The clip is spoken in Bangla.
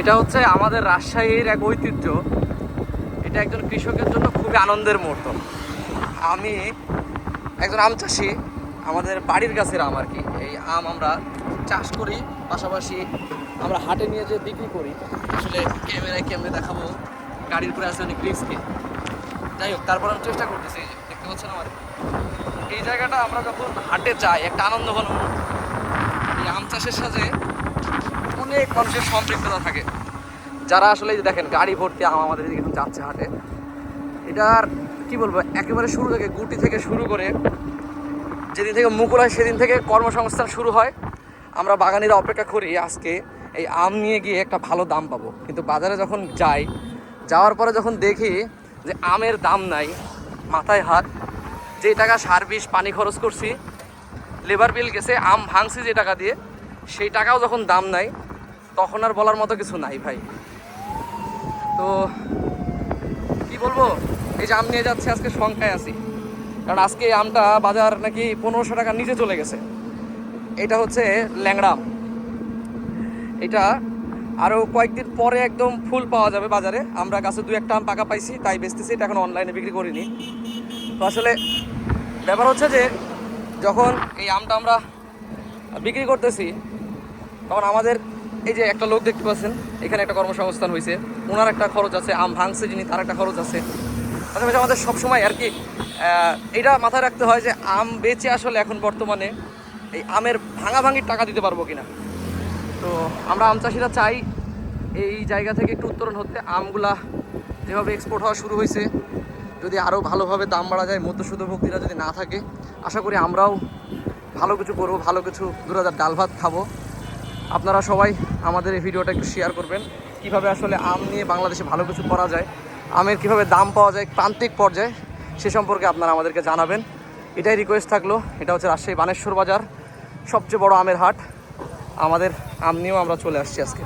এটা হচ্ছে আমাদের রাজশাহীর এক ঐতিহ্য। এটা একজন কৃষকের জন্য খুবই আনন্দের মুহূর্ত। আমি একজন আম চাষি, আমাদের বাড়ির গাছের আম আর কি এই আম আমরা চাষ করি, পাশাপাশি আমরা হাটে নিয়ে যে বিক্রি করি। আসলে ক্যামেরায় ক্যামেরা দেখাবো, গাড়ির উপরে আছে অনেক রিস্কি যাই হোক, তারপর আমি চেষ্টা করতেছি, দেখতে পাচ্ছেন আমার। এই জায়গাটা আমরা যখন হাটে যাই, একটা আনন্দ ঘন এই আম চাষের সাথে অনেক মানুষের সম্পৃক্ততা থাকে। যারা আসলে দেখেন, গাড়ি ভর্তি আম আমাদের এদিকে এখন যাচ্ছে হাটে। এটার কি বলব, একেবারে শুরু থেকে গুটি থেকে শুরু করে যেদিন থেকে মুকুল হয় সেদিন থেকে কর্মসংস্থান শুরু হয়। আমরা বাগানিরা অপেক্ষা করি আজকে এই আম নিয়ে গিয়ে একটা ভালো দাম পাবো। কিন্তু বাজারে যখন যাই, যাওয়ার পরে যখন দেখি যে আমের দাম নাই, মাথায় হাত, যে টাকা সার বিষ, পানি খরচ করছি, লেবার বিল গেছে, আম ভাঙছি যে টাকা দিয়ে, সেই টাকাও যখন দাম নাই তখন আর বলার মতো কিছু নাই ভাই। তো কি বলব? এই যে আম নিয়ে যাচ্ছে, আজকে সংখ্যায় আছি। কারণ আজকে আমটা বাজার নাকি পনেরোশো টাকার নিচে চলে গেছে। এটা হচ্ছে ল্যাংড়া আম। এটা আরও কয়েকদিন পরে একদম ফুল পাওয়া যাবে বাজারে। আমরা গাছে দু একটা আম পাকা পাইছি, তাই বেচতেছি, এটা এখন অনলাইনে বিক্রি করিনি। তো আসলে ব্যাপার হচ্ছে যে, যখন এই আমটা আমরা বিক্রি করতেছি, তখন আমাদের এই যে একটা লোক দেখতে পাচ্ছেন, এখানে একটা কর্মসংস্থান হয়েছে ওনার একটা খরচ আছে, আম ভাঙছে যিনি, তার একটা খরচ আছে। পাশাপাশি আমাদের সবসময় আর কি এটা মাথায় রাখতে হয় যে আম বেচে আসলে এখন বর্তমানে এই আমের ভাঙাভাঙির টাকা দিতে পারব কিনা। তো আমরা আম চাষিরা চাই এই জায়গা থেকে একটু উত্তরণ হতে। আমগুলা যেভাবে এক্সপোর্ট হওয়া শুরু হয়েছে যদি আরও ভালোভাবে দাম বাড়া যায় মধ্যশুদ্ধ ভক্তিরা যদি না থাকে, আশা করি আমরাও ভালো কিছু করব, ভালো কিছু দু হাজার ডাল ভাত খাব। আপনারা সবাই আমাদের এই ভিডিওটা একটু শেয়ার করবেন। কীভাবে আসলে আম নিয়ে বাংলাদেশে ভালো কিছু করা যায়, আমের কীভাবে দাম পাওয়া যায়, প্রান্তিক পর্যায়ে সে সম্পর্কে আপনারা আমাদেরকে জানাবেন। এটাই রিকোয়েস্ট থাকল, এটা হচ্ছে রাজশাহী বানেশ্বর বাজার, সবচেয়ে বড় আমের হাট। আমাদের আম নিয়েও আমরা চলে আসছি আজকে।